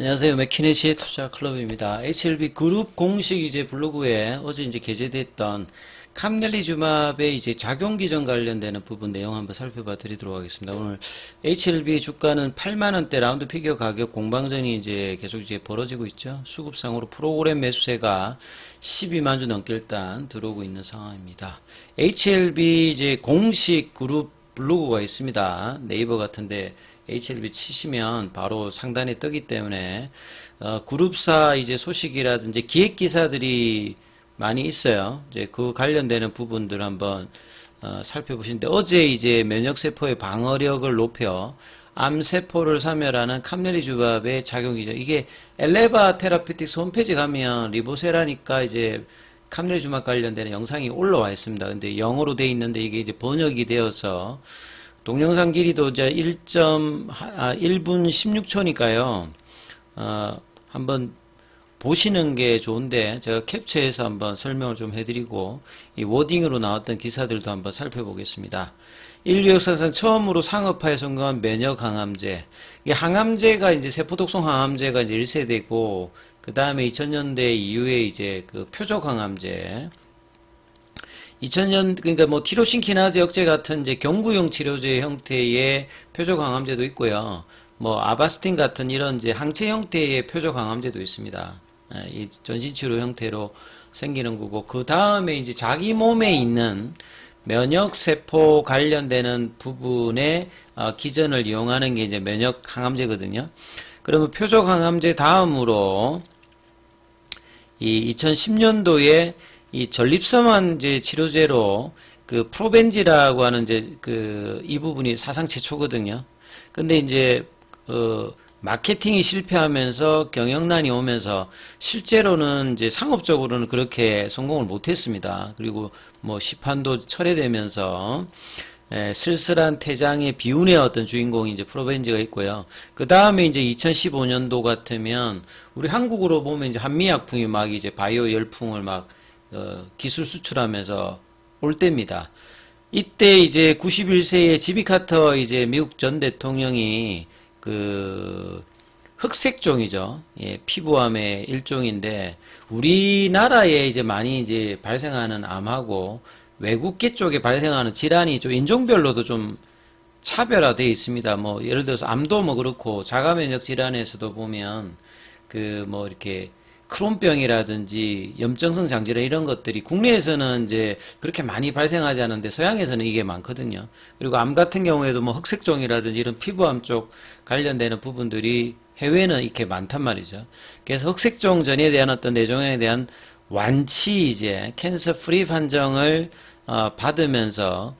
안녕하세요. 맥키네시의 투자 클럽입니다. HLB 그룹 공식 이제 블로그에 어제 이제 게재됐던 캄넬리주맙의 이제 작용 기전 관련되는 부분 내용 한번 살펴봐 드리도록 하겠습니다. 오늘 HLB 주가는 8만 원대 라운드 피겨 가격 공방전이 이제 계속 이제 벌어지고 있죠. 수급상으로 프로그램 매수세가 12만 주 넘게 일단 들어오고 있는 상황입니다. HLB 이제 공식 그룹 블로그가 있습니다. 네이버 같은데 HLB 치시면 바로 상단에 뜨기 때문에 어, 그룹사 이제 소식이라든지 기획 기사들이 많이 있어요. 이제 그 관련되는 부분들 한번 어, 살펴보시는데 어제 이제 면역 세포의 방어력을 높여 암 세포를 사멸하는 캄넬리주밥의 작용이죠. 이게 엘레바 테라피틱스 홈페이지 가면 리보세라니까 이제 캄넬리주밥 관련되는 영상이 올라와 있습니다. 근데 영어로 돼 있는데 이게 이제 번역이 되어서 동영상 길이도 이제 1. 아, 1분 16초니까요. 어, 한번 보시는 게 좋은데 제가 캡처해서 한번 설명을 좀 해드리고 이 워딩으로 나왔던 기사들도 한번 살펴보겠습니다. 인류 역사상 처음으로 상업화에 성공한 면역 항암제. 이 항암제가 이제 세포독성 항암제가 이제 1세대고 그 다음에 2000년대 이후에 이제 그 표적 항암제. 2000년 그러니까 뭐 티로신 키나제 억제 같은 이제 경구용 치료제 형태의 표적 항암제도 있고요. 뭐 아바스틴 같은 이런 이제 항체 형태의 표적 항암제도 있습니다. 예, 이 전신 치료 형태로 생기는 거고 그 다음에 이제 자기 몸에 있는 면역 세포 관련되는 부분의 어, 기전을 이용하는 게 이제 면역 항암제거든요. 그러면 표적 항암제 다음으로 이 2010년도에 이 전립선암 이제 치료제로 그 프로벤지라고 하는 이제 그 이 부분이 사상 최초거든요. 근데 이제 어 마케팅이 실패하면서 경영난이 오면서 실제로는 이제 상업적으로는 그렇게 성공을 못했습니다. 그리고 뭐 시판도 철회되면서 에, 쓸쓸한 태장의 비운의 어떤 주인공이 이제 프로벤지가 있고요. 그 다음에 이제 2015년도 같으면 우리 한국으로 보면 이제 한미약품이 막 이제 바이오 열풍을 막 어, 기술 수출하면서 올 때입니다. 이때 이제 91세의 지비 카터 이제 미국 전 대통령이 그 흑색종이죠. 예, 피부암의 일종인데 우리나라에 이제 많이 이제 발생하는 암하고 외국계 쪽에 발생하는 질환이 좀 인종별로도 좀 차별화되어 있습니다. 뭐 예를 들어서 암도 뭐 그렇고 자가 면역 질환에서도 보면 그 뭐 이렇게 크론병이라든지 염증성 장질환 이런 것들이 국내에서는 이제 그렇게 많이 발생하지 않는데 서양에서는 이게 많거든요. 그리고 암 같은 경우에도 뭐 흑색종이라든지 이런 피부암 쪽 관련되는 부분들이 해외는 이렇게 많단 말이죠. 그래서 흑색종 전에 대한 어떤 뇌종양에 대한 완치 이제 캔서 프리 판정을 어, 받으면서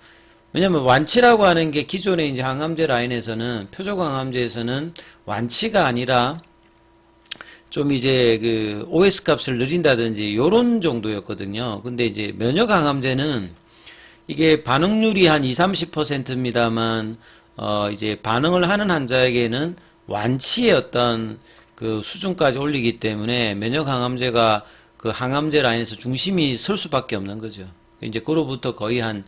왜냐면 완치라고 하는 게 기존의 이제 항암제 라인에서는 표적 항암제에서는 완치가 아니라 좀 이제 그 OS 값을 늘린다든지 요런 정도였거든요. 근데 이제 면역 항암제는 이게 반응률이 한 2, 30%입니다만 어 이제 반응을 하는 환자에게는 완치의 어떤 그 수준까지 올리기 때문에 면역 항암제가 그 항암제 라인에서 중심이 설 수밖에 없는 거죠. 이제 그로부터 거의 한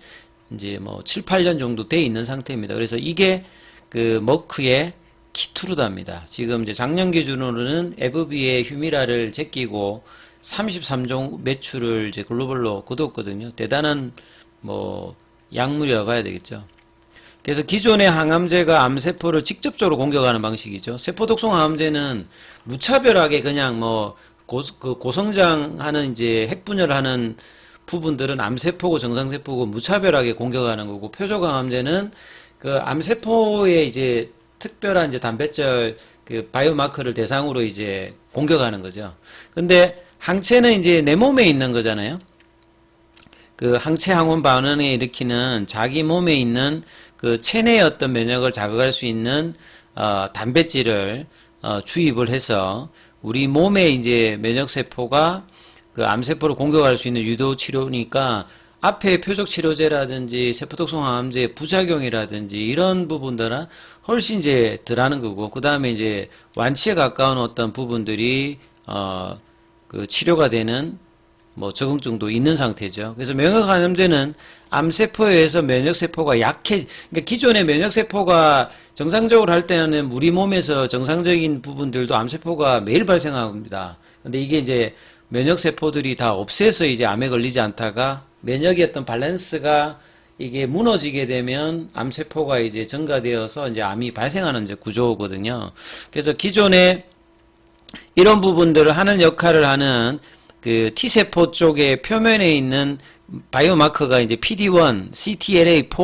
이제 뭐 7, 8년 정도 돼 있는 상태입니다. 그래서 이게 그 머크의 키투르다입니다. 지금 이제 작년 기준으로는 에브비의 휴미라를 제끼고 33종 매출을 이제 글로벌로 거뒀거든요. 대단한 뭐 약물이라고 해야 되겠죠. 그래서 기존의 항암제가 암세포를 직접적으로 공격하는 방식이죠. 세포독성 항암제는 무차별하게 그냥 뭐 고, 그 고성장하는 이제 핵분열을 하는 부분들은 암세포고 정상세포고 무차별하게 공격하는 거고 표적 항암제는 그 암세포의 이제 특별한 이제 단백질 그 바이오마커를 대상으로 이제 공격하는 거죠. 근데 항체는 이제 내 몸에 있는 거잖아요. 그 항체 항원 반응을 일으키는 자기 몸에 있는 그 체내의 어떤 면역을 자극할 수 있는 어, 단백질을 어, 주입을 해서 우리 몸에 이제 면역 세포가 그 암세포를 공격할 수 있는 유도 치료니까 앞에 표적 치료제라든지 세포독성 항암제의 부작용이라든지 이런 부분들은 훨씬 이제 덜하는 거고 그 다음에 이제 완치에 가까운 어떤 부분들이 어 그 치료가 되는 뭐 적응증도 있는 상태죠. 그래서 면역 감염되는 암세포에 의해서 면역 세포가 약해 그러니까 기존의 면역 세포가 정상적으로 할 때는 우리 몸에서 정상적인 부분들도 암세포가 매일 발생합니다. 근데 이게 이제 면역 세포들이 다 없애서 이제 암에 걸리지 않다가 어떤 밸런스가 이게 무너지게 되면 암세포가 이제 증가되어서 이제 암이 발생하는 이제 구조거든요. 그래서 기존에 이런 부분들을 하는 역할을 하는 그 T세포 쪽의 표면에 있는 바이오마커가 이제 PD1, CTLA4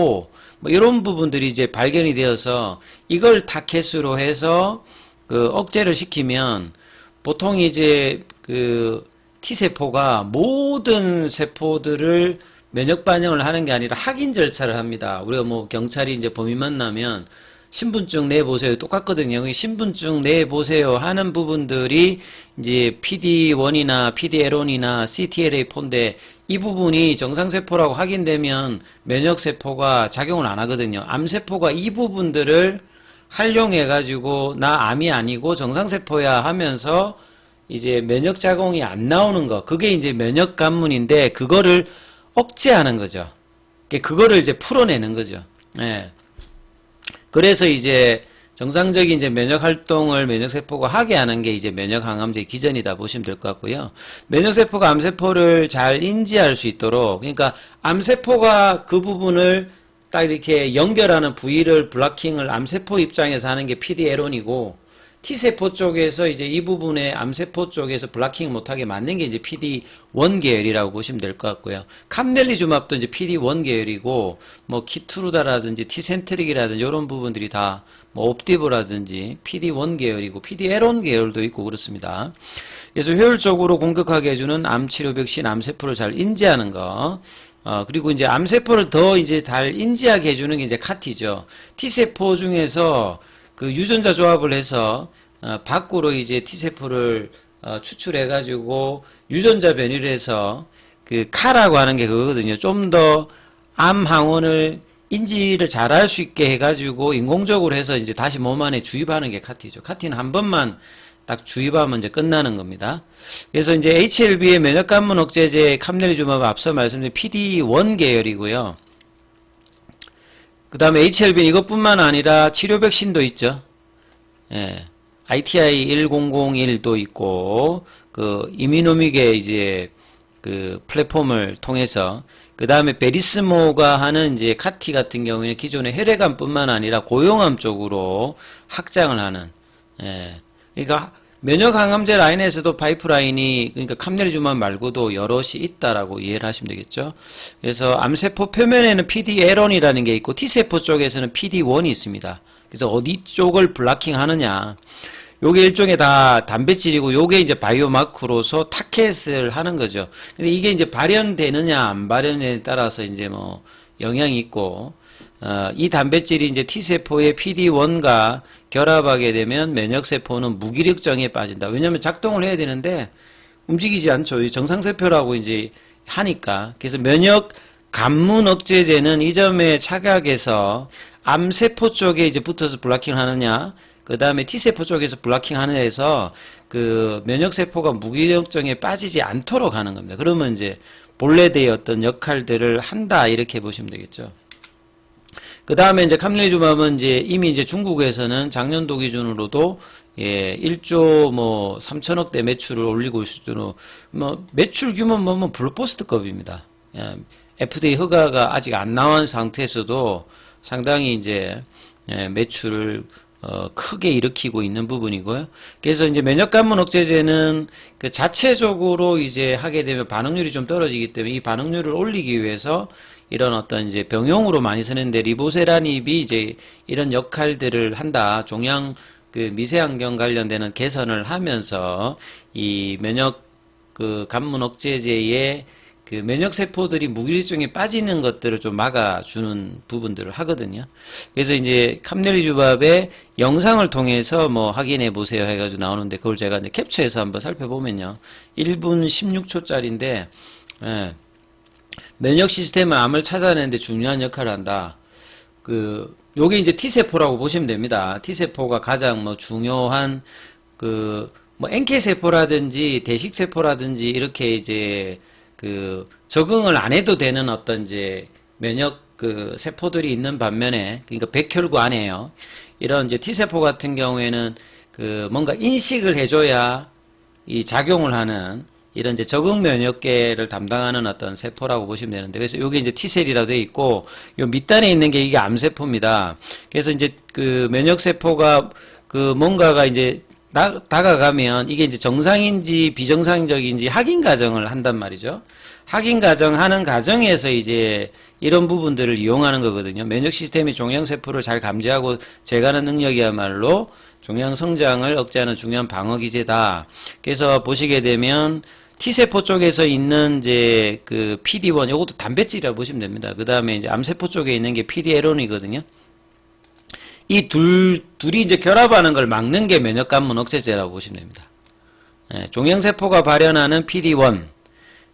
뭐 이런 부분들이 이제 발견이 되어서 이걸 타켓으로 해서 그 억제를 시키면 보통 이제 그 T세포가 모든 세포들을 면역 반응을 하는 게 아니라 확인 절차를 합니다. 우리가 뭐 경찰이 이제 범인 만나면 신분증 내보세요. 똑같거든요. 그 신분증 내보세요 하는 부분들이 이제 PD1이나 PDL1이나 CTLA4인데 이 부분이 정상세포라고 확인되면 면역세포가 작용을 안 하거든요. 암세포가 이 부분들을 활용해가지고 나 암이 아니고 정상세포야 하면서 이제 면역 작용이 안 나오는 거. 그게 이제 면역 관문인데 그거를 억제하는 거죠. 그거를 이제 풀어내는 거죠. 예. 그래서 이제 정상적인 이제 면역 활동을 면역 세포가 하게 하는 게 이제 면역 항암제 기전이다 보시면 될 것 같고요. 면역 세포가 암 세포를 잘 인지할 수 있도록 그러니까 암 세포가 그 부분을 딱 이렇게 연결하는 부위를 블라킹을 암 세포 입장에서 하는 게 PD-L1이고 T세포 쪽에서 이제 이 부분에 암세포 쪽에서 블라킹 못하게 만든 게 이제 PD1 계열이라고 보시면 될 것 같고요. 캄넬리주맙도 이제 PD1 계열이고, 뭐, 키투르다라든지 티센트릭이라든지 이런 부분들이 다, 뭐, 옵디브라든지 PD1 계열이고, PD-L1 계열도 있고 그렇습니다. 그래서 효율적으로 공격하게 해주는 암치료 백신 암세포를 잘 인지하는 거. 어, 그리고 이제 암세포를 더 이제 잘 인지하게 해주는 게 이제 카티죠. T세포 중에서 그 유전자 조합을 해서 어, 밖으로 이제 T세포를 어, 추출해 가지고 유전자 변이를 해서 그 카라고 하는 게 그거거든요. 좀 더 암 항원을 인지를 잘할 수 있게 해가지고 인공적으로 해서 이제 다시 몸 안에 주입하는 게 카티죠. 카티는 한 번만 딱 주입하면 이제 끝나는 겁니다. 그래서 이제 HLB의 면역관문 억제제 캄넬리주마브 앞서 말씀드린 PD1 계열이고요. 그 다음에 HLB는 이것뿐만 아니라 치료 백신도 있죠. 예. ITI 1001도 있고, 그, 이미노믹의 이제, 그, 플랫폼을 통해서, 그 다음에 베리스모가 하는 이제 카티 같은 경우에는 기존의 혈액암뿐만 아니라 고용암 쪽으로 확장을 하는, 예. 그러니까, 면역 항암제 라인에서도 파이프라인이 그러니까 캄넬주만 말고도 여럿이 있다라고 이해를 하시면 되겠죠. 그래서 암세포 표면에는 PD-L1이라는 게 있고 T세포 쪽에서는 PD-1이 있습니다. 그래서 어디 쪽을 블라킹 하느냐. 요게 일종의 다 단백질이고 요게 이제 바이오마크로서 타켓을 하는 거죠. 근데 이게 이제 발현되느냐 안 발현에 따라서 이제 뭐 영향이 있고 어, 이 단백질이 이제 T세포의 PD-1과 결합하게 되면 면역세포는 무기력정에 빠진다. 왜냐하면 작동을 해야 되는데 움직이지 않죠. 정상세포라고 이제 하니까. 그래서 면역 감문 억제제는 이 점에 착약해서 암세포 쪽에 이제 붙어서 블라킹 하느냐, 그 다음에 T세포 쪽에서 블라킹 하느냐 해서 그 면역세포가 무기력정에 빠지지 않도록 하는 겁니다. 그러면 이제 본래대의 어떤 역할들을 한다, 이렇게 보시면 되겠죠. 그 다음에 이제 캄릴주맘은 이제 이미 이제 중국에서는 작년도 기준으로도 예, 1조 뭐 3천억 대 매출을 올리고 있을 정도로 뭐 매출 규모는 뭐, 뭐 블록버스터급입니다. 예, FDA 허가가 아직 안 나온 상태에서도 상당히 이제 예, 매출을 어, 크게 일으키고 있는 부분이고요. 그래서 이제 면역관문 억제제는 그 자체적으로 이제 하게 되면 반응률이 좀 떨어지기 때문에 이 반응률을 올리기 위해서 이런 어떤 이제 병용으로 많이 쓰는데 리보세라닙이 이제 이런 역할들을 한다. 종양 그 미세환경 관련되는 개선을 하면서 이 면역 그 관문 억제제의 그 면역 세포들이 무기력증에 빠지는 것들을 좀 막아주는 부분들을 하거든요. 그래서 이제 캄넬리주밥의 영상을 통해서 뭐 확인해 보세요 해가지고 나오는데 그걸 제가 이제 캡처해서 한번 살펴보면요. 1분 16초짜리인데 예. 면역 시스템은 암을 찾아내는데 중요한 역할을 한다. 그 요게 이제 T세포라고 보시면 됩니다. T세포가 가장 뭐 중요한 그뭐 NK 세포라든지 대식 세포라든지 이렇게 이제 그 적응을 안 해도 되는 어떤 이제 면역 그 세포들이 있는 반면에 그러니까 백혈구 안에요. 이런 이제 T세포 같은 경우에는 그 뭔가 인식을 해줘야 이 작용을 하는 이런 이제 적응 면역계를 담당하는 어떤 세포라고 보시면 되는데 그래서 여기 이제 T셀이라고 되어 있고 요 밑단에 있는 게 이게 암세포입니다. 그래서 이제 그 면역 세포가 그 뭔가가 이제 나- 다가가면 이게 이제 정상인지 비정상적인지 확인 과정을 한단 말이죠. 확인 과정 하는 과정에서 이제 이런 부분들을 이용하는 거거든요. 면역 시스템이 종양 세포를 잘 감지하고 제거하는 능력이야말로 종양 성장을 억제하는 중요한 방어 기제다. 그래서 보시게 되면 T세포 쪽에서 있는 이제 그 PD1 이것도 단백질이라고 보시면 됩니다. 그 다음에 이제 암세포 쪽에 있는 게 PDL1이거든요. 이 둘, 둘이 이제 결합하는 걸 막는 게 면역관문 억제제라고 보시면 됩니다. 예, 종양세포가 발현하는 PD1,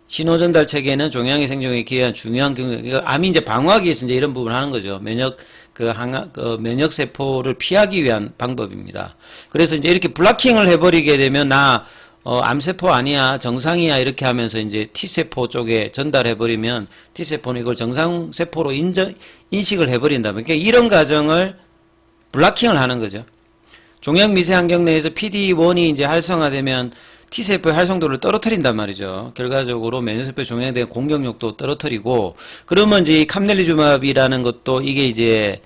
신호전달 체계는 종양의 생존에 기여한 중요한 이거 암이 이제 방어하기 위해서 이제 이런 부분을 하는 거죠. 면역, 그 항, 그 면역세포를 피하기 위한 방법입니다. 그래서 이제 이렇게 블락킹을 해버리게 되면 나, 어, 암세포 아니야, 정상이야, 이렇게 하면서 이제 T세포 쪽에 전달해버리면 T세포는 이걸 정상세포로 인정, 인식을 해버린다면, 그러니까 이런 과정을 블락킹을 하는 거죠. 종양 미세 환경 내에서 PD1이 이제 활성화되면 T세포의 활성도를 떨어뜨린단 말이죠. 결과적으로 면역세포 종양에 대한 공격력도 떨어뜨리고, 그러면 이제 이 캄넬리주맙이라는 것도 이게 이제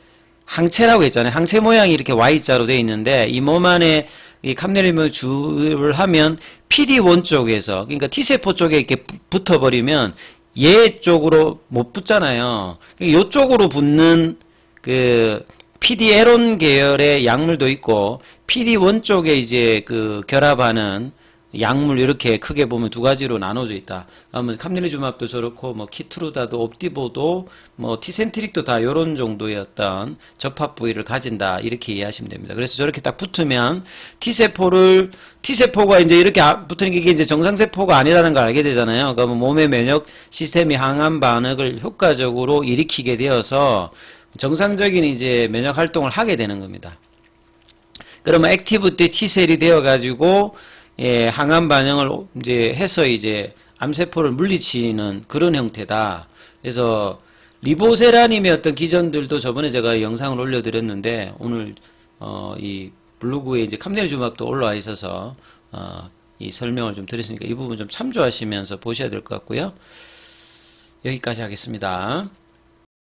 항체라고 했잖아요. 항체 모양이 이렇게 Y자로 되어 있는데, 이 몸 안에 이 캄넬리주를 주입을 하면 PD1 쪽에서, 그러니까 T세포 쪽에 이렇게 부- 붙어버리면 얘 쪽으로 못 붙잖아요. 이쪽으로 붙는 그 PD에론 계열의 약물도 있고 PD1 쪽에 이제 그 결합하는 약물 이렇게 크게 보면 두 가지로 나눠져 있다. 그러면 캄릴리주맙도 저렇고 뭐 키트루다도 옵디보도 뭐 티센트릭도 다 요런 정도의 어떤 접합 부위를 가진다 이렇게 이해하시면 됩니다. 그래서 저렇게 딱 붙으면 T세포를 T세포가 이제 이렇게 아- 붙는 게 이게 이제 정상 세포가 아니라는 걸 알게 되잖아요. 그러면 몸의 면역 시스템이 항암 반응을 효과적으로 일으키게 되어서 정상적인 이제 면역 활동을 하게 되는 겁니다. 그러면 액티브 때 T셀이 되어 가지고 예, 항암 반응을 이제 해서 이제 암세포를 물리치는 그런 형태다. 그래서 리보세라님의 어떤 기전들도 저번에 제가 영상을 올려드렸는데 오늘 어, 이 블로그에 이제 캄넬주맙도 올라와 있어서 어, 이 설명을 좀 드렸으니까 이 부분 좀 참조하시면서 보셔야 될 것 같고요. 여기까지 하겠습니다.